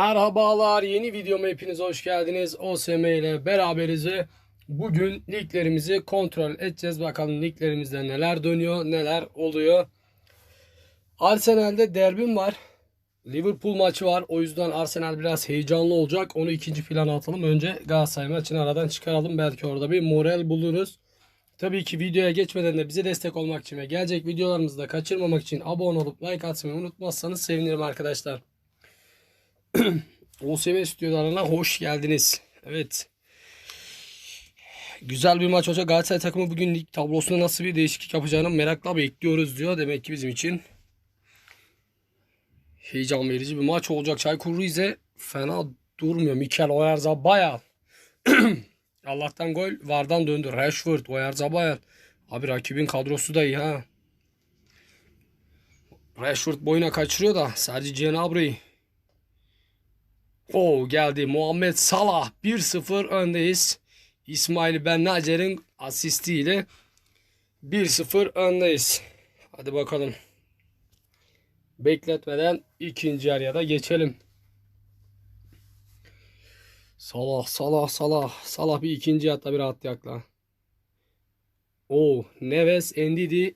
Merhabalar yeni videoma hepiniz hoş geldiniz. OSM ile beraberiz ve bugün liglerimizi kontrol edeceğiz. Bakalım liglerimizde neler dönüyor neler oluyor. Arsenal'de derbim var. Liverpool maçı var. O yüzden Arsenal biraz heyecanlı olacak. Onu ikinci plana atalım. Önce Galatasaray maçını aradan çıkaralım. Belki orada bir moral buluruz. Tabii ki videoya geçmeden de bize destek olmak için ve gelecek videolarımızı da kaçırmamak için abone olup like atmayı unutmazsanız sevinirim arkadaşlar. OSM stüdyolarına hoş geldiniz. Evet. Güzel bir maç olacak. Galatasaray takımı bugün lig tablosunda nasıl bir değişiklik yapacağını merakla bekliyoruz diyor. Demek ki bizim için heyecan verici bir maç olacak. Çaykur Rize fena durmuyor. Mikel Oyarzabal. Allah'tan gol vardan döndü. Rashford, Oyarzabal. Abi rakibin kadrosu da iyi ha. Rashford boyuna kaçırıyor da sadece Gnabry. O geldi Muhammed Salah 1-0 öndeyiz. İsmail Ben Nacer'in asistiyle 1-0 öndeyiz. Hadi bakalım. Bekletmeden ikinci yarıya da geçelim. Salah, Salah, Salah. Salah bir ikinci hatta bir rahat yakla. O Neves, Endidi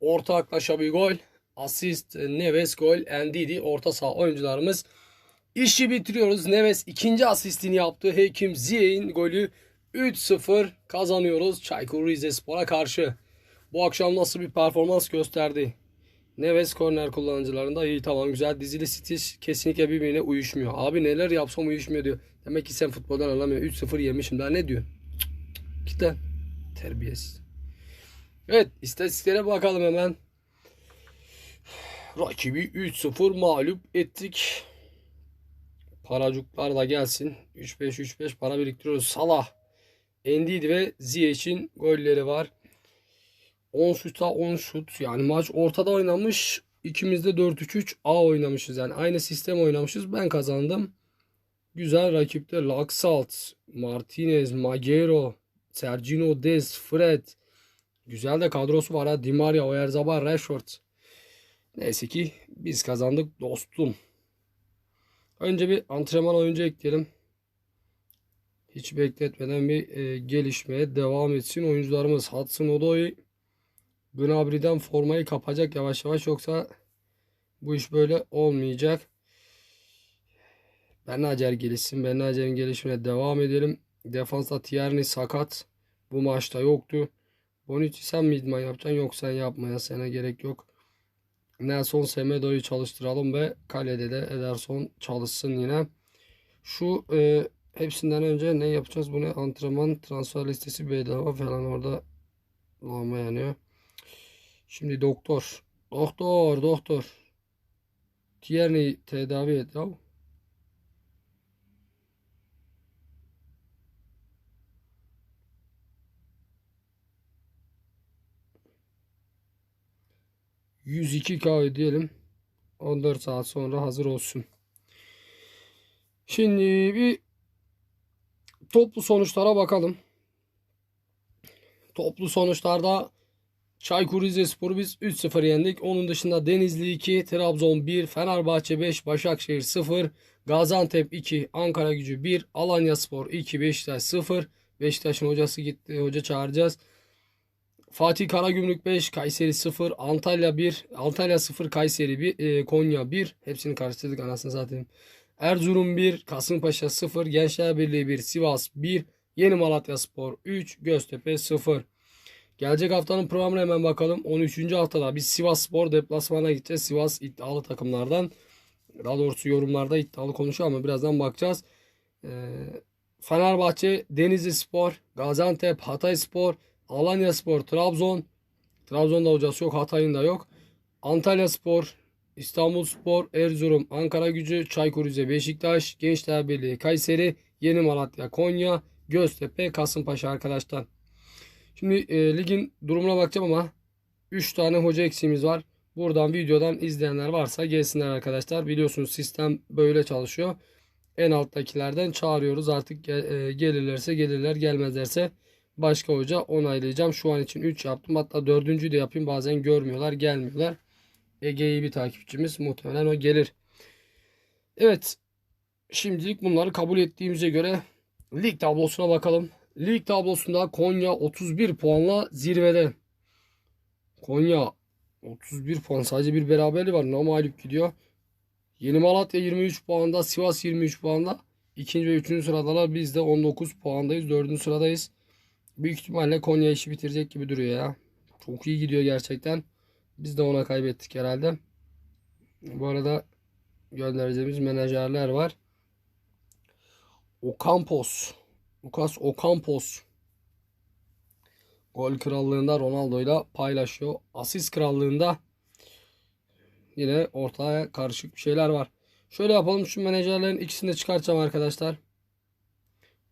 ortaklaşa bir gol. Asist Neves gol. Endidi orta saha oyuncularımız İşi bitiriyoruz. Neves ikinci asistini yaptı. Hekim Ziyech'in golü 3-0 kazanıyoruz Çaykur Rizespor'a karşı. Bu akşam nasıl bir performans gösterdi? Neves korner kullanıcılarında iyi tamam güzel dizili stil kesinlikle birbirine uyuşmuyor. Abi neler yapsam uyuşmuyor diyor. Demek ki sen futboldan anlamıyor. 3-0 yemişim daha ne diyor? Git lan. Terbiyesiz. Evet istatistiklere bakalım hemen. Rakibi 3-0 mağlup ettik. Paracuklar da gelsin. 3-5-3-5 para biriktiriyoruz. Salah, Endidi ve Ziyech'in golleri var. 10 şuta 10 şut. Yani maç ortada oynanmış. İkimiz de 4-3-3 A oynamışız. Yani aynı sistem oynamışız. Ben kazandım. Güzel rakipte Laxalt, Martinez, Magero, Sergino Dest, Fred. Güzel de kadrosu var ha. Di Maria, Rashford. Neyse ki biz kazandık dostum. Önce bir antrenman oyuncu ekleyelim. Hiç bekletmeden bir e, gelişmeye devam etsin. Oyuncularımız Hudson Odoi Gnabry'den formayı kapacak yavaş yavaş yoksa bu iş böyle olmayacak. Ben Nacer gelişsin. Ben Nacer'in gelişimine devam edelim. Defansta Tierney sakat. Bu maçta yoktu. Bonucci sen mi idman yapacaksın? Yok sen yapmaya sana gerek yok. Nelson Semedo'yu çalıştıralım ve kalede de Ederson çalışsın yine. Şu e, hepsinden önce ne yapacağız? Bu ne? Antrenman transfer listesi bedava falan orada lama yanıyor. Şimdi doktor. Doktor, doktor. Tierney tedavi et ya. %102K ödeyelim. 14 saat sonra hazır olsun. Şimdi bir toplu sonuçlara bakalım. Toplu sonuçlarda Çaykur Rizespor'u biz 3-0 yendik. Onun dışında Denizli 2, Trabzon 1, Fenerbahçe 5, Başakşehir 0, Gaziantep 2, Ankara Gücü 1, Alanyaspor 2, Beşiktaş 0. Beşiktaş'ın hocası gitti. Hoca çağıracağız. Fatih Karagümrük 5, Kayseri 0, Antalya 1, Antalya 0, Kayseri 1, e, Konya 1. Hepsini karıştırdık anasını zaten. Erzurum 1, Kasımpaşa 0, Gençler Birliği 1, Sivas 1, Yeni Malatya Spor 3, Göztepe 0. Gelecek haftanın programına hemen bakalım. 13. haftada biz Sivas Spor deplasmana gideceğiz. Sivas iddialı takımlardan. Daha doğrusu yorumlarda iddialı konuşuyor ama birazdan bakacağız. Ee, Fenerbahçe, Denizli Spor, Gaziantep, Hatay Spor, Alanya Spor, Trabzon. Trabzon'da hocası yok, Hatay'ın da yok. Antalya Spor, İstanbul Spor, Erzurum, Ankara Gücü, Çaykur Rize, Beşiktaş, Gençler Birliği, Kayseri, Yeni Malatya, Konya, Göztepe, Kasımpaşa arkadaşlar. Şimdi e, ligin durumuna bakacağım ama 3 tane hoca eksiğimiz var. Buradan videodan izleyenler varsa gelsinler arkadaşlar. Biliyorsunuz sistem böyle çalışıyor. En alttakilerden çağırıyoruz. Artık e, gelirlerse gelirler gelmezlerse başka hoca onaylayacağım. Şu an için 3 yaptım. Hatta 4. de yapayım. Bazen görmüyorlar gelmiyorlar. Ege'yi bir takipçimiz muhtemelen o gelir. Evet. Şimdilik bunları kabul ettiğimize göre lig tablosuna bakalım. Lig tablosunda Konya 31 puanla zirvede. Konya 31 puan sadece bir beraberliği var. Namalip gidiyor. Yeni Malatya 23 puanda, Sivas 23 puanda. İkinci ve üçüncü sıradalar. Biz de 19 puandayız. Dördüncü sıradayız. Büyük ihtimalle Konya işi bitirecek gibi duruyor ya. Çok iyi gidiyor gerçekten. Biz de ona kaybettik herhalde. Bu arada göndereceğimiz menajerler var. Ocampos. Lucas Ocampos. Gol krallığında Ronaldo'yla paylaşıyor. Asist krallığında yine ortaya karışık bir şeyler var. Şöyle yapalım şu menajerlerin ikisini de çıkartacağım arkadaşlar.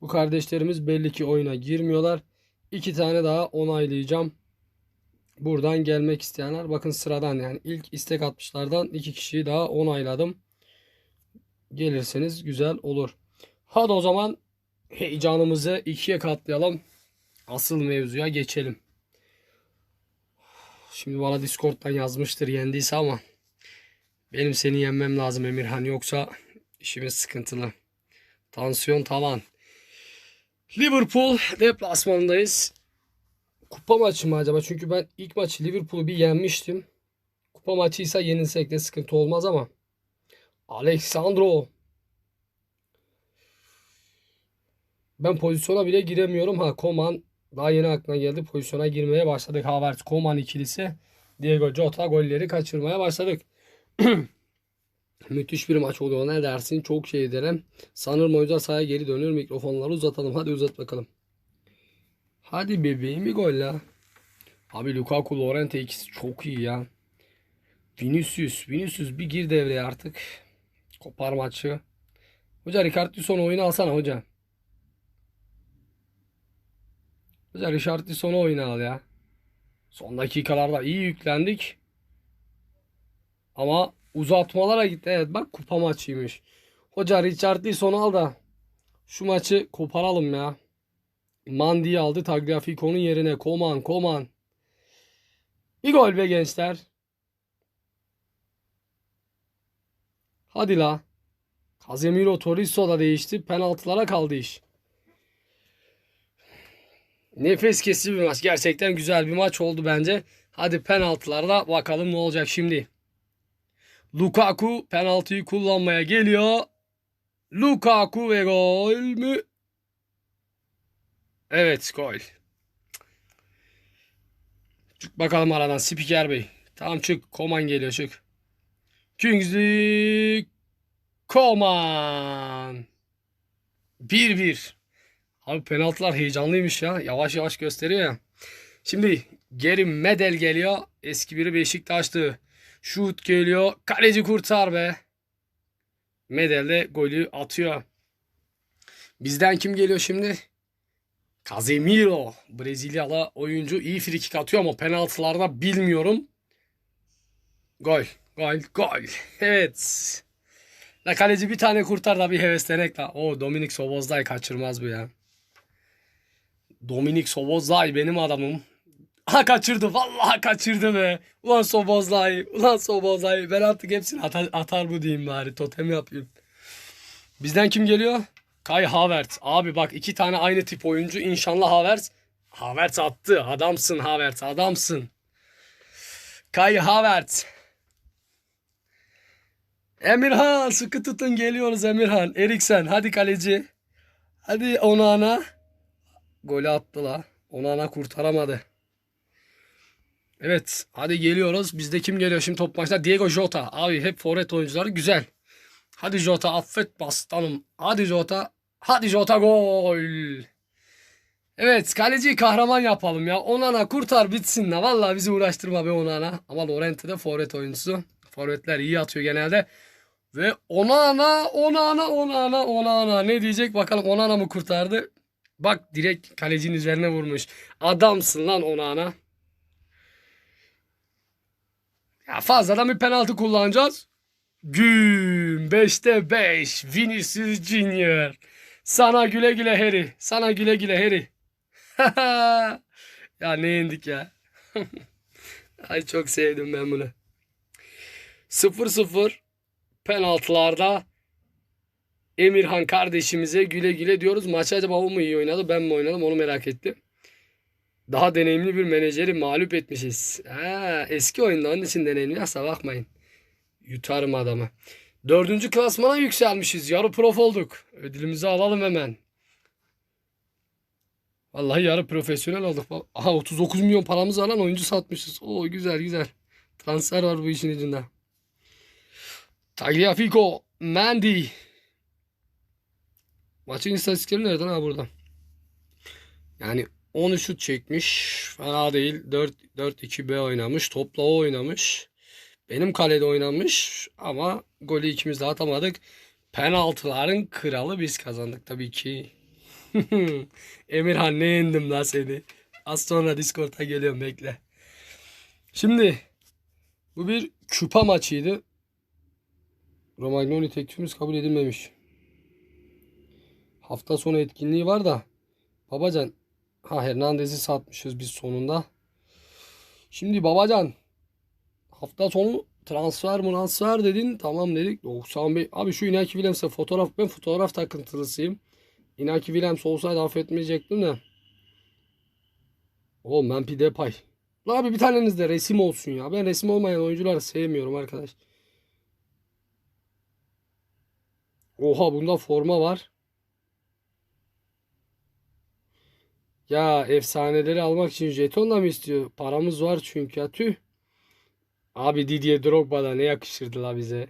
Bu kardeşlerimiz belli ki oyuna girmiyorlar. İki tane daha onaylayacağım. Buradan gelmek isteyenler bakın sıradan yani ilk istek atmışlardan iki kişiyi daha onayladım. Gelirseniz güzel olur. Hadi o zaman heyecanımızı ikiye katlayalım. Asıl mevzuya geçelim. Şimdi bana Discord'dan yazmıştır yendiyse ama benim seni yenmem lazım Emirhan yoksa işimiz sıkıntılı. Tansiyon tavan. Liverpool deplasmanındayız. Kupa maçı mı acaba? Çünkü ben ilk maçı Liverpool'u bir yenmiştim. Kupa maçıysa yenilsek de sıkıntı olmaz ama. Alexandro. Ben pozisyona bile giremiyorum. Ha Koman daha yeni aklına geldi. Pozisyona girmeye başladık. Havertz Koman ikilisi. Diego Jota golleri kaçırmaya başladık. Müthiş bir maç oluyor. Ne dersin? Çok şey derim. Sanırım oyuncular sahaya geri dönüyor. Mikrofonları uzatalım. Hadi uzat bakalım. Hadi bebeğim bir gol la. Abi Lukaku Lorente ikisi çok iyi ya. Vinicius. Vinicius bir gir devreye artık. Kopar maçı. Hoca Richarlison'u oyuna alsana hoca. Hoca Richarlison'u oyuna al ya. Son dakikalarda iyi yüklendik. Ama uzatmalara gitti. Evet bak kupa maçıymış. Hoca Richarlison'u al da şu maçı koparalım ya. Mandi'yi aldı Tagliafico'nun yerine. Koman, Koman. Bir gol be gençler. Hadi la. Casemiro Tolisso da değişti. Penaltılara kaldı iş. Nefes kesici bir maç. Gerçekten güzel bir maç oldu bence. Hadi penaltılarda bakalım ne olacak şimdi. Lukaku penaltıyı kullanmaya geliyor. Lukaku ve gol mü? Evet gol. Çık bakalım aradan Spiker Bey. Tamam çık. Koman geliyor çık. Kingsley Koman. 1-1. Abi penaltılar heyecanlıymış ya. Yavaş yavaş gösteriyor ya. Şimdi geri Medel geliyor. Eski biri Beşiktaş'tı. Şut geliyor. Kaleci kurtar be. Medel de golü atıyor. Bizden kim geliyor şimdi? Casemiro. Brezilyalı oyuncu iyi frikik atıyor ama penaltılarda bilmiyorum. Gol. Gol. Gol. Evet. La kaleci bir tane kurtar da bir heveslenek la. O Dominik Sobozlay kaçırmaz bu ya. Dominik Sobozlay benim adamım. Ha kaçırdı. Vallahi kaçırdı be. Ulan Sobozlay. Ulan Sobozlay. Ben artık hepsini atar, atar bu diyeyim bari. Totem yapayım. Bizden kim geliyor? Kai Havertz. Abi bak iki tane aynı tip oyuncu. İnşallah Havertz. Havertz attı. Adamsın Havertz. Adamsın. Kai Havertz. Emirhan sıkı tutun geliyoruz Emirhan. Eriksen hadi kaleci. Hadi Onana. Golü attı la. Onana kurtaramadı. Evet hadi geliyoruz. Bizde kim geliyor şimdi top maçta? Diego Jota. Abi hep forvet oyuncuları güzel. Hadi Jota affet bastanım. Hadi Jota. Hadi Jota gol. Evet kaleci kahraman yapalım ya. Onana kurtar bitsin la. Vallahi bizi uğraştırma be Onana. Ama Lorente de forvet oyuncusu. Forvetler iyi atıyor genelde. Ve Onana, Onana, Onana, Onana. Ne diyecek bakalım Onana mı kurtardı? Bak direkt kalecinin üzerine vurmuş. Adamsın lan Onana. Ya fazladan bir penaltı kullanacağız. Güm 5'te 5 Vinicius Junior. Sana güle güle Harry. Sana güle güle Harry. ya ne yendik ya. Ay çok sevdim ben bunu. 0-0 penaltılarda Emirhan kardeşimize güle güle diyoruz. Maçı acaba o mu iyi oynadı ben mi oynadım onu merak ettim. Daha deneyimli bir menajeri mağlup etmişiz. Ha, eski oyunda onun için deneyimli. Asla bakmayın. Yutarım adamı. Dördüncü klasmana yükselmişiz. Yarı prof olduk. Ödülümüzü alalım hemen. Vallahi yarı profesyonel olduk. Aha 39 milyon paramız var lan oyuncu satmışız. Oo güzel güzel. Transfer var bu işin içinde. Tagliafico, Mendy. Maçın istatistikleri nereden ha burada? Yani 10 şut çekmiş. Fena değil. 4 4-2-B oynamış. Topla o oynamış. Benim kalede oynamış ama golü ikimiz de atamadık. Penaltıların kralı biz kazandık tabii ki. Emirhan ne yendim lan seni. Az sonra Discord'a geliyorum bekle. Şimdi bu bir küpa maçıydı. Romagnoli teklifimiz kabul edilmemiş. Hafta sonu etkinliği var da Babacan ha Hernandez'i satmışız biz sonunda. Şimdi Babacan hafta sonu transfer transfer dedin tamam dedik 95 abi şu Inaki Williams'e fotoğraf ben fotoğraf takıntılısıyım. Inaki Williams olsaydı affetmeyecektim de. Oğlum ben Pide Pay. La abi bir taneniz de resim olsun ya. Ben resim olmayan oyuncuları sevmiyorum arkadaş. Oha bunda forma var. Ya efsaneleri almak için jeton da mı istiyor? Paramız var çünkü tüh. Abi Didier Drogba da ne yakışırdı la bize.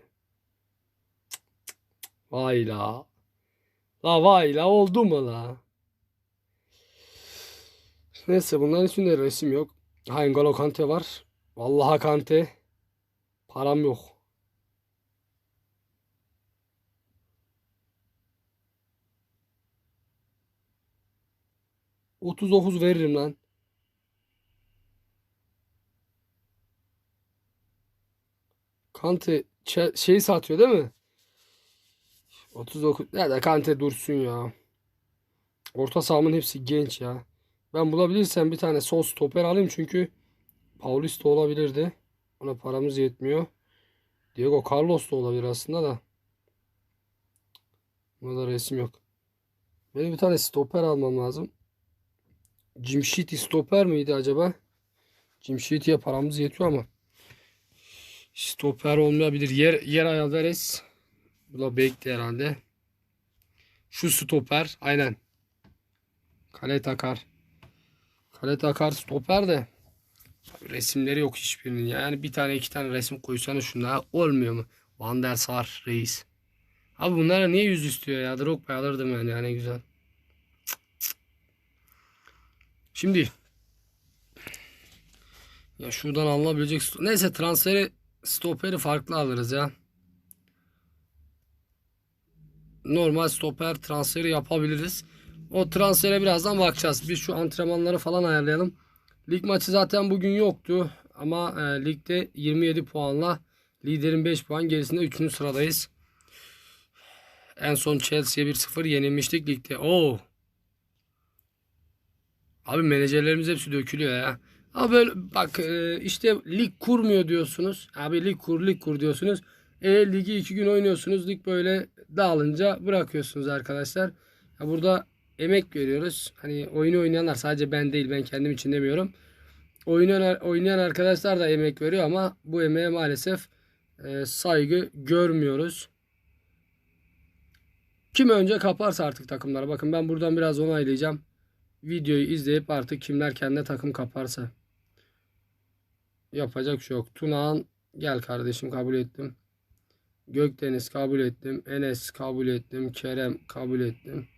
Vay la. La vay la oldu mu la? Neyse bunların içinde resim yok. Ha N'Golo Kante var. Vallahi Kante. Param yok. Otuz dokuz veririm lan. Kante şeyi satıyor değil mi? 39. Ya da Kante dursun ya. Orta sahamın hepsi genç ya. Ben bulabilirsem bir tane sol stoper alayım çünkü Paulista olabilirdi. Ona paramız yetmiyor. Diego Carlos da olabilir aslında da. Burada resim yok. Benim bir tane stoper almam lazım. Cimşiti stoper miydi acaba? Cimşiti'ye paramız yetiyor ama. Stoper olmayabilir. Yer, yer Alvarez. Bu da bekti herhalde. Şu stoper. Aynen. Kale takar. Kale takar stoper de. Resimleri yok hiçbirinin. Yani bir tane iki tane resim koysanız şunlara olmuyor mu? Van der Sar reis. Abi bunlara niye yüz istiyor ya? Drogba alırdım yani. Yani güzel. Şimdi ya şuradan alınabilecek neyse transferi stoperi farklı alırız ya. Normal stoper transferi yapabiliriz. O transfere birazdan bakacağız. Biz şu antrenmanları falan ayarlayalım. Lig maçı zaten bugün yoktu. Ama e, ligde 27 puanla liderin 5 puan gerisinde 3. sıradayız. En son Chelsea'ye 1-0 yenilmiştik ligde. Oo. Abi menajerlerimiz hepsi dökülüyor ya. Abi böyle bak e, işte lig kurmuyor diyorsunuz. Abi lig kur lig kur diyorsunuz. E ligi iki gün oynuyorsunuz. Lig böyle dağılınca bırakıyorsunuz arkadaşlar. Ya burada emek veriyoruz. Hani oyunu oynayanlar sadece ben değil ben kendim için demiyorum. Oynayan, oynayan arkadaşlar da emek veriyor ama bu emeğe maalesef e, saygı görmüyoruz. Kim önce kaparsa artık takımlara. Bakın ben buradan biraz onaylayacağım. Videoyu izleyip artık kimler kendine takım kaparsa. Yapacak şey yok. Tunağan gel kardeşim kabul ettim. Gökdeniz kabul ettim. Enes kabul ettim. Kerem kabul ettim.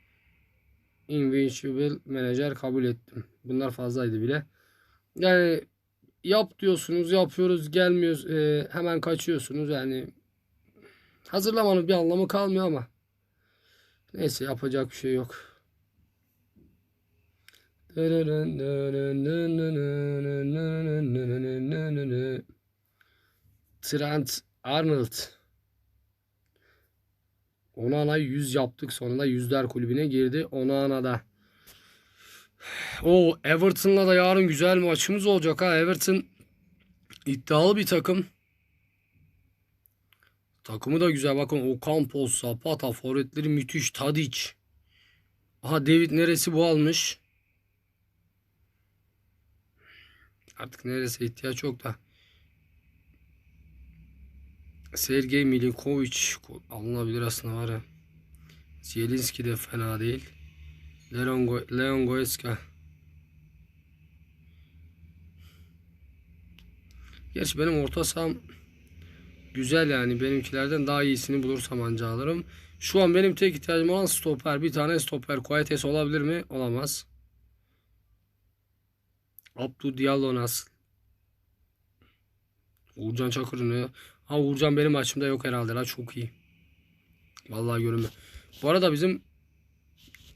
Invincible Manager kabul ettim. Bunlar fazlaydı bile. Yani yap diyorsunuz yapıyoruz gelmiyoruz e, hemen kaçıyorsunuz yani hazırlamanın bir anlamı kalmıyor ama neyse yapacak bir şey yok. Trent Arnold. Onana 100 yaptık. Sonunda yüzler kulübüne girdi. Onana'da. O Everton'la da yarın güzel maçımız olacak ha. Everton iddialı bir takım. Takımı da güzel. Bakın Ocampos, Zapata, forvetleri müthiş. Tadic. Aha David neresi bu almış? Artık neresi ihtiyaç yok da. Sergey Milinkovic alınabilir aslında var ya. Zielinski de fena değil. Leon, Go- Leon Goretzka. Gerçi benim orta saham güzel yani. Benimkilerden daha iyisini bulursam anca alırım. Şu an benim tek ihtiyacım olan stoper. Bir tane stoper. Coates olabilir mi? Olamaz. Abdou Diallo nasıl? Uğurcan Çakır'ın ne? Ha Uğurcan benim maçımda yok herhalde la çok iyi. Vallahi görünme. Bu arada bizim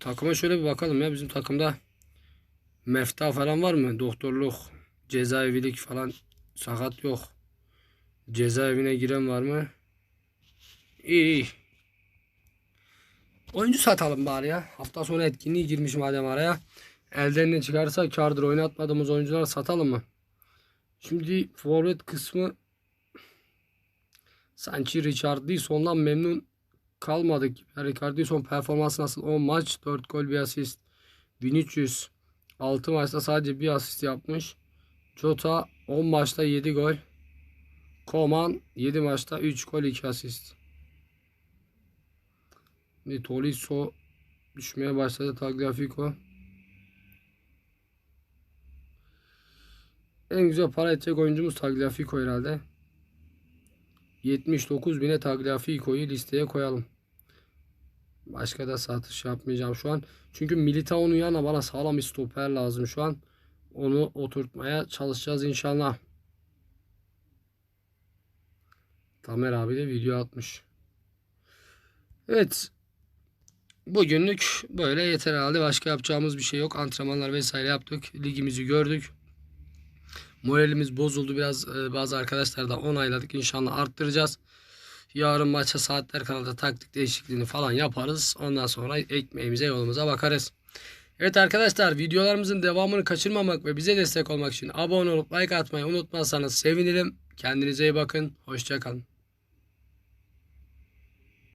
takıma şöyle bir bakalım ya. Bizim takımda mefta falan var mı? Doktorluk, cezaevilik falan sakat yok. Cezaevine giren var mı? İyi iyi. Oyuncu satalım bari ya. Hafta sonu etkinliği girmiş madem araya. Elden ne çıkarsa kardır. Oynatmadığımız oyuncuları satalım mı? Şimdi forvet kısmı sanki Richarlison'dan memnun kalmadık. Richarlison performansı nasıl? 10 maç 4 gol bir asist. 1300 6 maçta sadece bir asist yapmış. Jota 10 maçta 7 gol. Koman 7 maçta 3 gol 2 asist. Tolisso düşmeye başladı Tagliafico. En güzel para edecek oyuncumuz Tagliafico herhalde. 79 bine Tagliafico'yu listeye koyalım. Başka da satış yapmayacağım şu an. Çünkü Militao'nun yanına bana sağlam bir stoper lazım şu an. Onu oturtmaya çalışacağız inşallah. Tamer abi de video atmış. Evet. Bugünlük böyle yeter herhalde. Başka yapacağımız bir şey yok. Antrenmanlar vesaire yaptık. Ligimizi gördük. Moralimiz bozuldu biraz. Ee, Bazı arkadaşlar da onayladık. İnşallah arttıracağız. Yarın maça saatler kanalı taktik değişikliğini falan yaparız. Ondan sonra ekmeğimize yolumuza bakarız. Evet arkadaşlar videolarımızın devamını kaçırmamak ve bize destek olmak için abone olup like atmayı unutmazsanız sevinirim. Kendinize iyi bakın. Hoşçakalın.